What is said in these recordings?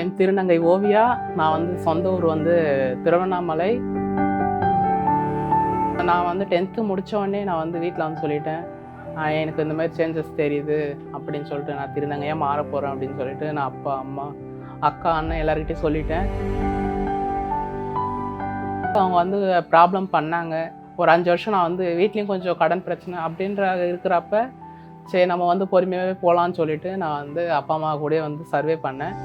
என் திருநங்கை ஓவியா. நான் வந்து சொந்த ஊர் வந்து திருவண்ணாமலை. நான் வந்து டென்த்து முடித்தவொடனே நான் வந்து வீட்டில் வந்து சொல்லிட்டேன். எனக்கு இந்த மாதிரி சேஞ்சஸ் தெரியுது அப்படின்னு சொல்லிட்டு நான் திருநங்கையாக மாற போகிறேன் அப்படின்னு சொல்லிட்டு நான் அப்பா அம்மா அக்கா அண்ணன் எல்லாருக்கிட்டையும் சொல்லிட்டேன். அவங்க வந்து ப்ராப்ளம் பண்ணாங்க. ஒரு அஞ்சு வருஷம் நான் வந்து வீட்லேயும் கொஞ்சம் கடன் பிரச்சனை அப்படின்ற இருக்கிறப்ப சரி நம்ம வந்து பொறுமையாகவே போகலான்னு சொல்லிட்டு நான் வந்து அப்பா அம்மா கூட வந்து சர்வே பண்ணேன்.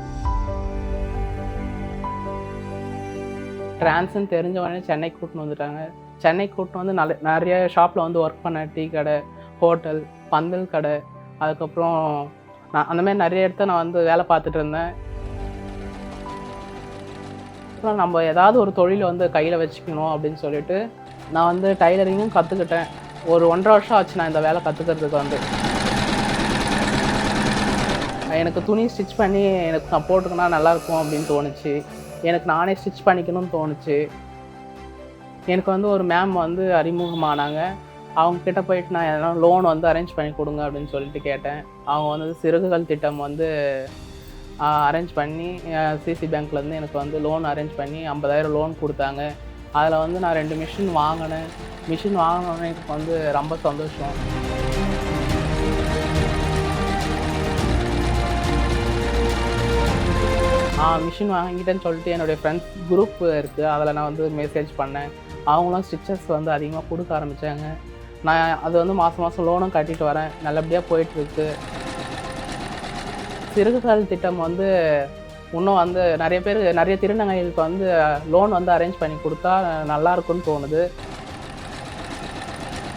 ட்ரான்ஸ்ன்னு தெரிஞ்ச உடனே சென்னைக்கு கூட்டின்னு வந்துட்டாங்க. சென்னை கூட்டின்னு வந்து நல்ல நிறைய ஷாப்பில் வந்து ஒர்க் பண்ண டீ கடை ஹோட்டல் பந்தல் கடை அதுக்கப்புறம் நான் அந்த மாதிரி நிறைய இடத்த நான் வந்து வேலை பார்த்துட்டு இருந்தேன். அப்புறம் நம்ம ஏதாவது ஒரு தொழில் வந்து கையில் வச்சுக்கணும் அப்படின்னு சொல்லிட்டு நான் வந்து டைலரிங்கும் கற்றுக்கிட்டேன் ஒரு ஒன்றரை வருஷம் ஆச்சு நான் இந்த வேலை கற்றுக்கிறதுக்கு வந்து. எனக்கு துணி ஸ்டிச் பண்ணி எனக்கு நான் போட்டுக்கினா நல்லாயிருக்கும் அப்படின்னு தோணுச்சு. எனக்கு நானே ஸ்டிச் பண்ணிக்கணும்னு தோணுச்சு. எனக்கு வந்து ஒரு மேம் வந்து அறிமுகமானாங்க. அவங்க கிட்ட போயிட்டு நான் எதனா லோன் வந்து அரேஞ்ச் பண்ணி கொடுங்க அப்படின்னு சொல்லிட்டு கேட்டேன். அவங்க வந்து சிறுகுகள் திட்டம் வந்து அரேஞ்ச் பண்ணி சிசி பேங்க்லேருந்து எனக்கு வந்து லோன் அரேஞ்ச் பண்ணி ஐம்பதாயிரம் லோன் கொடுத்தாங்க. அதில் வந்து நான் ரெண்டு மிஷின் வாங்கினேன். மிஷின் வாங்கினோடனே எனக்கு வந்து ரொம்ப சந்தோஷம். நான் மிஷின் வாங்கிட்டேன்னு சொல்லிட்டு என்னுடைய ஃப்ரெண்ட்ஸ் குரூப் இருக்குது அதில் நான் வந்து மெசேஜ் பண்ணேன். அவங்களும் ஸ்டிச்சஸ் வந்து அதிகமாக கொடுக்க ஆரம்பித்தாங்க நான் அது வந்து மாதம் மாதம் லோனும் கட்டிட்டு வரேன். நல்லபடியாக போயிட்டுருக்கு சிறுகுகால் திட்டம் வந்து இன்னும் வந்து நிறைய பேர் நிறைய திருநங்கைகளுக்கு வந்து லோன் வந்து அரேஞ்ச் பண்ணி கொடுத்தா நல்லா இருக்கும்னு தோணுது.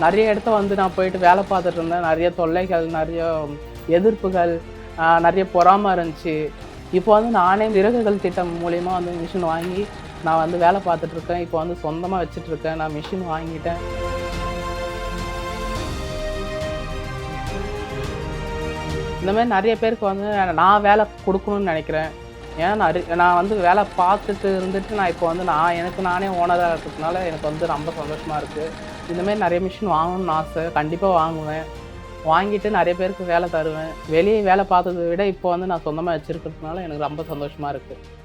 நிறைய இடத்த வந்து நான் போயிட்டு வேலை பார்த்துட்டு இருந்தேன். நிறைய தொல்லைகள் நிறைய எதிர்ப்புகள் நிறைய பொறாமல் இருந்துச்சு. இப்போ வந்து நானே விறகுகள் திட்டம் மூலயமா வந்து மிஷின் வாங்கி நான் வந்து வேலை பார்த்துட்ருக்கேன். இப்போ வந்து சொந்தமாக வச்சுட்ருக்கேன். நான் மிஷின் வாங்கிட்டேன். இந்த மாதிரி நிறைய பேருக்கு வந்து நான் வேலை கொடுக்கணும்னு நினைக்கிறேன். ஏன்னா நான் நான் வந்து வேலை பார்த்துட்டு இருந்துட்டு நான் இப்போ வந்து நான் எனக்கு நானே ஓனராக இருக்கிறதுனால எனக்கு வந்து ரொம்ப சந்தோஷமாக இருக்குது இந்தமாரி நிறைய மிஷின் வாங்கணும்னு ஆசை. கண்டிப்பாக வாங்குவேன். வாங்கிட்டு நிறைய பேருக்கு வேலை தருவேன். வெளியே வேலை பார்த்ததை விட இப்போ வந்து நான் சொந்தமாக வச்சுருக்கிறதுனால எனக்கு ரொம்ப சந்தோஷமாக இருக்குது